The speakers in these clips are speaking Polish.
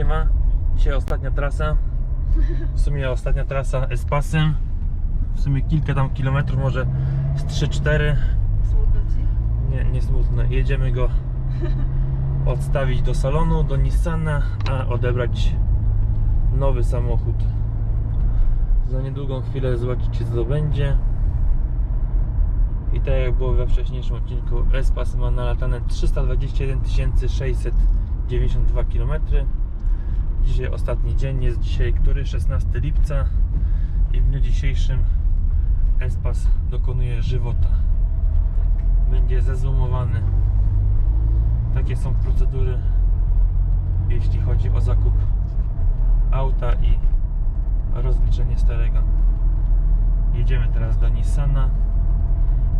Siema. Dzisiaj ostatnia trasa. W sumie ostatnia trasa Espasem. W sumie kilka tam kilometrów, może z 3-4. Smutno ci? Nie, nie smutno. Jedziemy go odstawić do salonu, do Nissana, a odebrać nowy samochód. Za niedługą chwilę zobaczycie co to będzie. I tak jak było we wcześniejszym odcinku, Espas ma nalatane 321 692 km. Dzisiaj ostatni dzień, jest dzisiaj który? 16 lipca i w dniu dzisiejszym Espas dokonuje żywota będzie zezumowany. Takie są procedury, jeśli chodzi o zakup auta i rozliczenie starego. Jedziemy teraz do Nissana.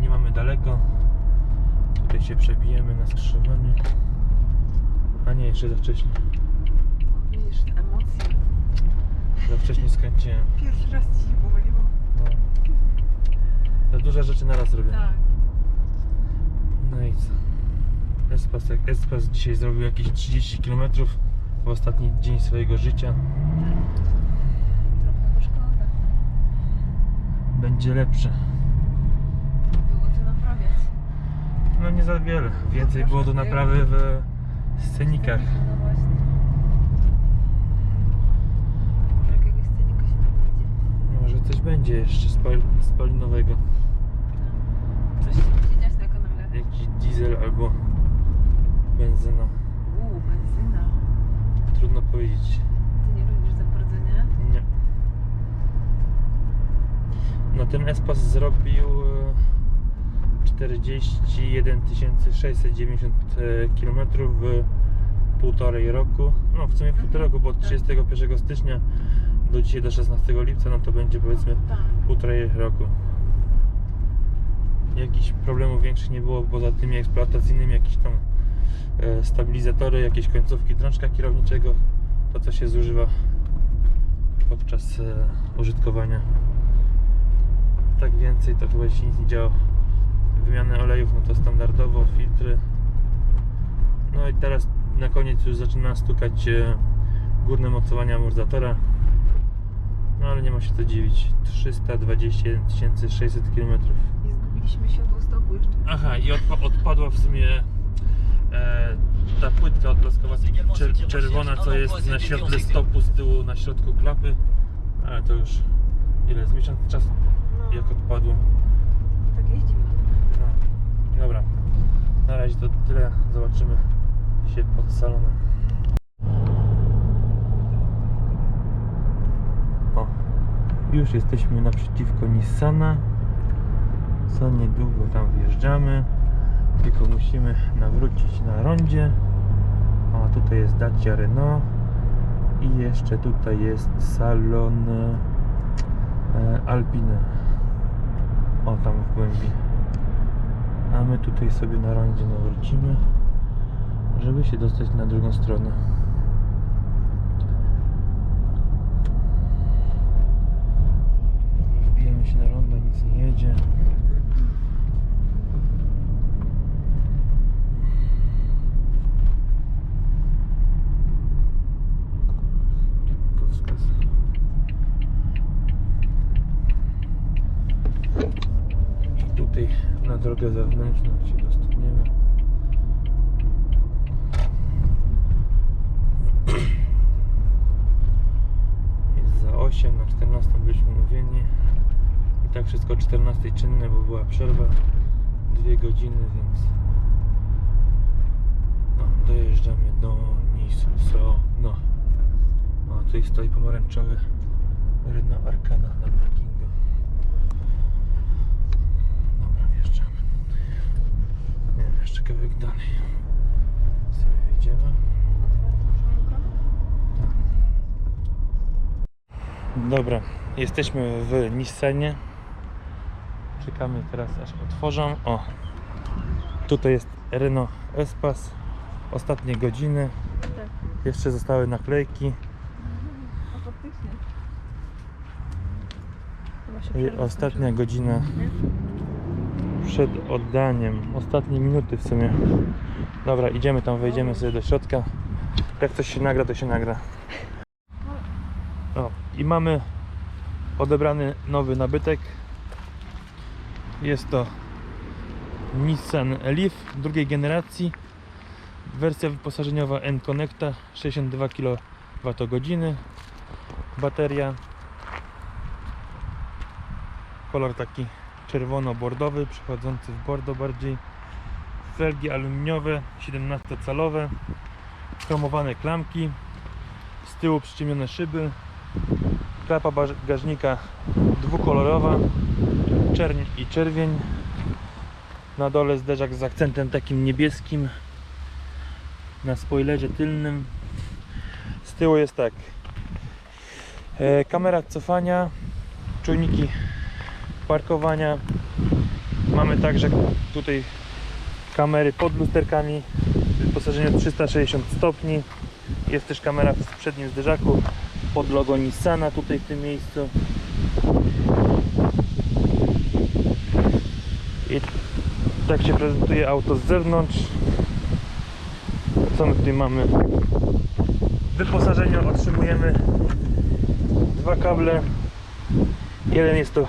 Nie mamy daleko. Tutaj się przebijemy na skrzyżowaniu. A nie, jeszcze za wcześnie. Widzisz, te emocje. Za wcześnie skręciłem. Pierwszy raz ci pomyliło. No. Za duże rzeczy na raz robię. Tak. No i co? Espas, jak Espas dzisiaj zrobił jakieś 30 km w ostatni dzień swojego życia. Trochę go szkoda. Będzie lepsze. Było to naprawiać. No nie za wiele. Więcej było do naprawy w scenikach. No właśnie. Może jakiegoś scenika się tam będzie. Jeszcze spal spalinowego. Coś dziać na kanale. Jakiś diesel albo benzyna. Uuu, benzyna. Trudno powiedzieć. Ty nie lubisz za bardzo, nie? Nie. No ten Espas zrobił e, 41 690 km w półtorej roku. No w sumie w półtorej roku, bo od 31 stycznia do dzisiaj do 16 lipca, no to będzie powiedzmy Tak. półtorej roku. Jakichś problemów większych nie było poza tymi eksploatacyjnymi, jakieś tam e, stabilizatory, jakieś końcówki drążka kierowniczego, to co się zużywa podczas e, użytkowania. Tak więcej to chyba się nic nie działo. Wymianę olejów, no to standardowo, filtry. No i teraz na koniec już zaczyna stukać e, górne mocowanie amortyzatora. No ale nie ma się co dziwić. 321 600 km. I zgubiliśmy światło stopu jeszcze. Aha, i odpa- odpadła w sumie e, ta płytka odblaskowa czer- czerwona, co jest na świetle stopu z tyłu na środku klapy. Ale to już ile? Z miesiąc czas No, jak odpadło. tak jeździmy. No, dobra. Na razie to tyle. Zobaczymy się pod salonem. O, już jesteśmy naprzeciwko Nissana. Co niedługo tam wjeżdżamy. Tylko musimy nawrócić na rondzie. O, tutaj jest Dacia Renault. I jeszcze tutaj jest salon e, Alpine. O, tam w głębi. A my tutaj sobie na rondzie nawrócimy, żeby się dostać na drugą stronę. Wbijamy się na rondo, nic nie jedzie. I tutaj na drogę zewnętrzną się dostaniemy. Jest za 8, na 14 byliśmy umówieni. Tak wszystko o 14 czynne, bo była przerwa. Dwie godziny, więc no, dojeżdżamy do Nisso. No. O, tutaj stoi pomarańczowy Renault Arcana na parkingu. Dobra, wjeżdżamy. Nie, jeszcze kawałek dalej. Sobie wyjdziemy. Dobra, jesteśmy w Nissanie. Czekamy teraz aż otworzą. O, tutaj jest Renault Espas. Ostatnie godziny. Tak. Jeszcze zostały naklejki. A faktycznie. Chyba się I przerwa ostatnia skończyła. godzina przed oddaniem. Ostatnie minuty w sumie. Dobra, idziemy tam, wejdziemy sobie do środka. Jak coś się nagra, to się nagra. O, i mamy odebrany nowy nabytek. Jest to Nissan Leaf drugiej generacji. Wersja wyposażeniowa N-Connecta 62 kWh. Bateria. Kolor taki czerwono-bordowy, przechodzący w bordo bardziej. Felgi aluminiowe 17-calowe. Chromowane klamki. Z tyłu przyciemnione szyby. Klapa bagażnika dwukolorowa. Czerń i czerwień. Na dole zderzak z akcentem takim niebieskim. Na spoilerze tylnym. Z tyłu jest tak. E, kamera cofania, czujniki parkowania. Mamy także tutaj kamery pod lusterkami. Wyposażenie 360 stopni. Jest też kamera w przednim zderzaku pod logo Nissana tutaj w tym miejscu. I tak się prezentuje auto z zewnątrz. Co my tutaj mamy? W wyposażeniu otrzymujemy dwa kable. Jeden jest to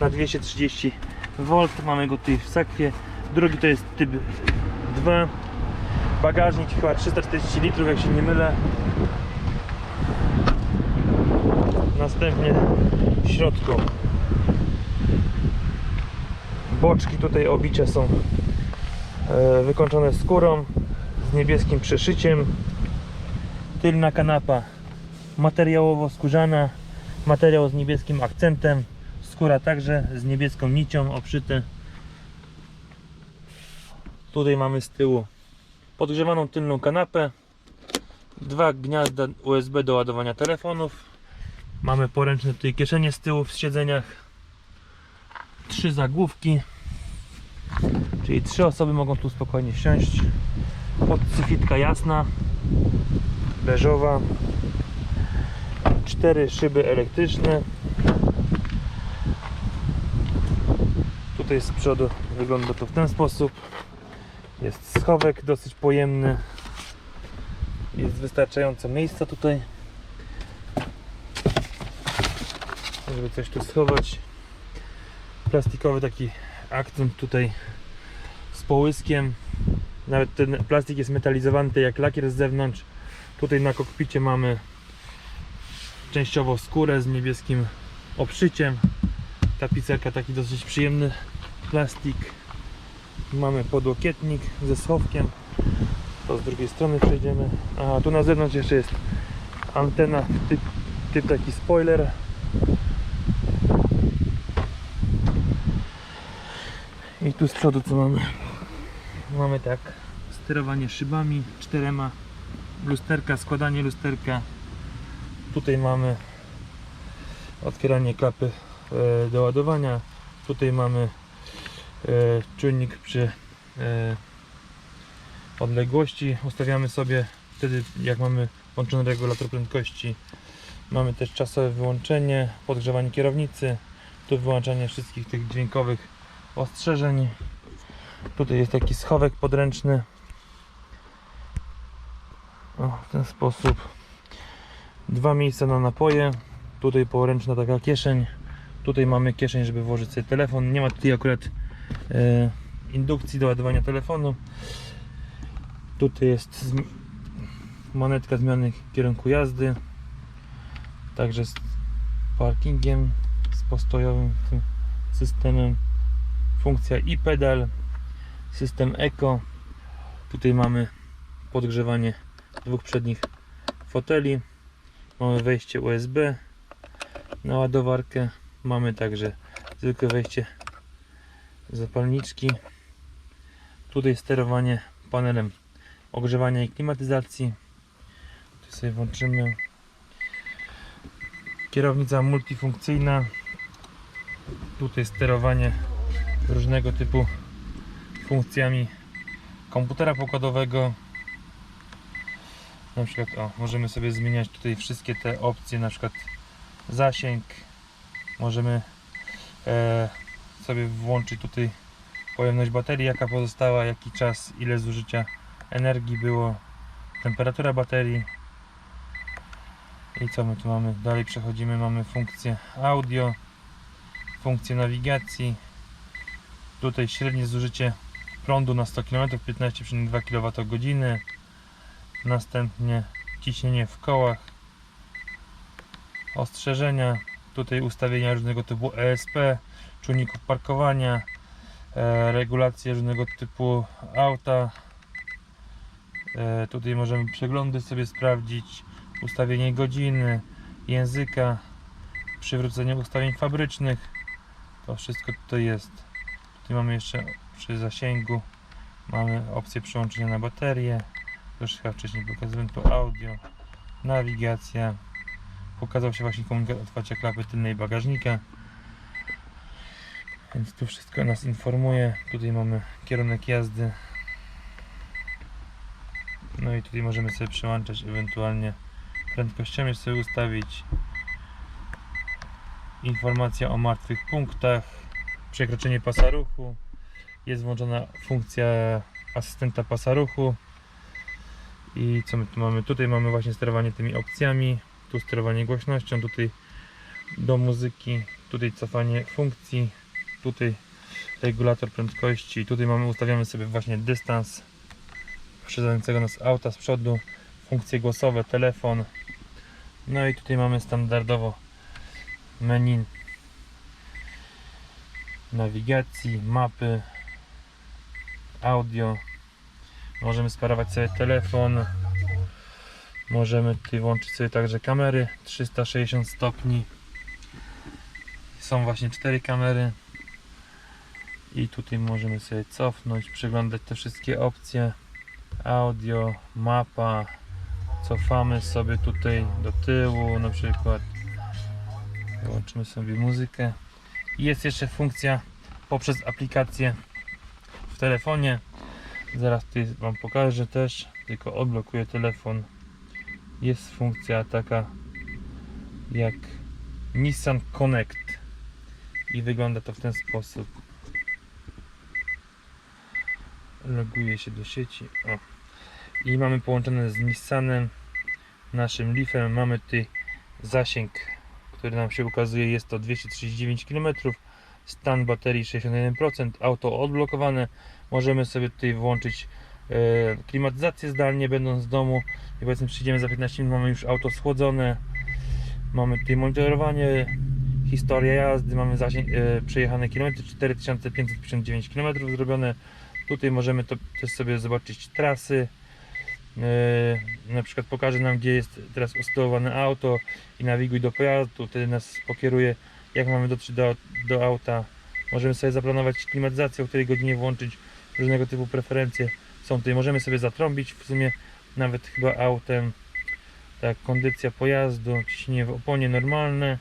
na 230 V, mamy go tutaj w sakwie. Drugi to jest typ 2. Bagażnik chyba 340 litrów, jak się nie mylę. Następnie w środku boczki tutaj obicia są e, wykończone skórą z niebieskim przeszyciem. Tylna kanapa materiałowo skórzana, materiał z niebieskim akcentem, skóra także z niebieską nicią obszyte. Tutaj mamy z tyłu podgrzewaną tylną kanapę, dwa gniazda USB do ładowania telefonów. Mamy poręczne tutaj kieszenie z tyłu w siedzeniach, trzy zagłówki, czyli trzy osoby mogą tu spokojnie wsiąść. Podsyfitka jasna, beżowa, cztery szyby elektryczne. Tutaj z przodu wygląda to w ten sposób. Jest schowek dosyć pojemny. Jest wystarczająco miejsca tutaj, żeby coś tu schować. Plastikowy taki akcent tutaj z połyskiem. Nawet ten plastik jest metalizowany tak jak lakier z zewnątrz. Tutaj na kokpicie mamy częściowo skórę z niebieskim obszyciem. Tapicerka taki dosyć przyjemny plastik. Mamy podłokietnik ze schowkiem. To z drugiej strony przejdziemy. A tu na zewnątrz jeszcze jest antena typ, typ taki spoiler. I tu z przodu co mamy? Mamy tak sterowanie szybami czterema lusterka, składanie lusterka. Tutaj mamy otwieranie klapy e, do ładowania. Tutaj mamy e, czujnik przy e, odległości. Ustawiamy sobie wtedy jak mamy włączony regulator prędkości. Mamy też czasowe wyłączenie podgrzewanie kierownicy. Tu wyłączanie wszystkich tych dźwiękowych ostrzeżeń. Tutaj jest taki schowek podręczny. O, w ten sposób. Dwa miejsca na napoje. Tutaj poręczna taka kieszeń. Tutaj mamy kieszeń żeby włożyć sobie telefon. Nie ma tutaj akurat e, indukcji do ładowania telefonu. Tutaj jest zm- monetka zmiany kierunku jazdy. Także z parkingiem z postojowym systemem funkcja i pedal system eco. Tutaj mamy podgrzewanie dwóch przednich foteli. Mamy wejście USB na ładowarkę. Mamy także zwykłe wejście zapalniczki. Tutaj sterowanie panelem ogrzewania i klimatyzacji. Tu sobie włączymy. Kierownica multifunkcyjna. Tutaj sterowanie różnego typu funkcjami komputera pokładowego na przykład o, możemy sobie zmieniać tutaj wszystkie te opcje na przykład zasięg możemy e, sobie włączyć tutaj pojemność baterii jaka pozostała jaki czas ile zużycia energii było temperatura baterii. I co my tu mamy? Dalej przechodzimy, mamy funkcję audio, funkcję nawigacji. Tutaj średnie zużycie prądu na 100 km 15,2 kWh. Następnie ciśnienie w kołach, ostrzeżenia, tutaj ustawienia różnego typu ESP, czujników parkowania, e, regulacje różnego typu auta. E, tutaj możemy przeglądy sobie sprawdzić, ustawienie godziny, języka, przywrócenie ustawień fabrycznych. To wszystko tutaj jest. Tutaj mamy jeszcze przy zasięgu mamy opcję przełączenia na baterię. To już chyba wcześniej pokazywałem tu audio, nawigacja. Pokazał się właśnie komunikat otwarcia klapy tylnej bagażnika. Więc tu wszystko nas informuje. Tutaj mamy kierunek jazdy. No i tutaj możemy sobie przełączać ewentualnie prędkościami sobie ustawić. Informacja o martwych punktach, przekroczenie pasa ruchu. Jest włączona funkcja asystenta pasa ruchu. I co my tu mamy? Tutaj mamy właśnie sterowanie tymi opcjami. Tu sterowanie głośnością, tutaj do muzyki, tutaj cofanie funkcji, tutaj regulator prędkości. Tutaj mamy ustawiamy sobie właśnie dystans poprzedzającego nas auta z przodu, funkcje głosowe, telefon. No i tutaj mamy standardowo menu nawigacji, mapy, audio. Możemy sparować sobie telefon. Możemy tutaj włączyć sobie także kamery 360 stopni. Są właśnie cztery kamery. I tutaj możemy sobie cofnąć, przeglądać te wszystkie opcje. Audio, mapa. Cofamy sobie tutaj do tyłu na przykład. Włączymy sobie muzykę. Jest jeszcze funkcja poprzez aplikację w telefonie. Zaraz tutaj Wam pokażę też, tylko odblokuję telefon. Jest funkcja taka jak Nissan Connect i wygląda to w ten sposób. Loguję się do sieci. O. I mamy połączone z Nissanem, naszym Leafem. Mamy tutaj zasięg, który nam się ukazuje. Jest to 239 km. Stan baterii 61%. Auto odblokowane. Możemy sobie tutaj włączyć e, klimatyzację zdalnie, będąc w domu. I powiedzmy, przyjdziemy za 15 minut, mamy już auto schłodzone. Mamy tutaj monitorowanie, historia jazdy, mamy zasięg, e, przejechane kilometry 4559 km zrobione. Tutaj możemy to też sobie zobaczyć trasy. E, na przykład pokaże nam, gdzie jest teraz usytuowane auto i nawiguj do pojazdu. Wtedy nas pokieruje, jak mamy dotrzeć do, do auta. Możemy sobie zaplanować klimatyzację, o której godzinie włączyć różnego typu preferencje. Są tutaj, możemy sobie zatrąbić w sumie nawet chyba autem. Tak, kondycja pojazdu, ciśnienie w oponie normalne.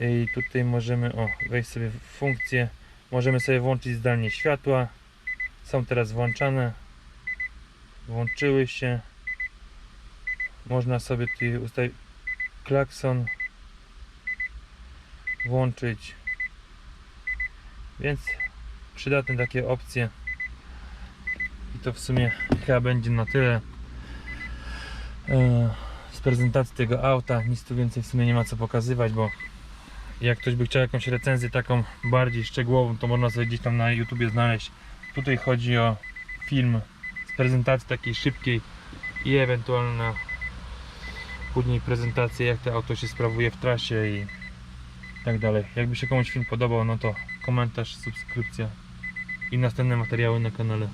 I tutaj możemy o, wejść sobie w funkcję. Możemy sobie włączyć zdalnie światła. Są teraz włączane. Włączyły się. Można sobie tutaj ustawić klakson. Włączyć. Więc przydatne takie opcje. I to w sumie chyba będzie na tyle e, z prezentacji tego auta. Nic tu więcej w sumie nie ma co pokazywać, bo jak ktoś by chciał jakąś recenzję taką bardziej szczegółową, to można sobie gdzieś tam na YouTubie znaleźć. Tutaj chodzi o film prezentacji takiej szybkiej i ewentualna później prezentacja jak to auto się sprawuje w trasie i tak dalej. Jakby się komuś film podobał, no to komentarz, subskrypcja i następne materiały na kanale.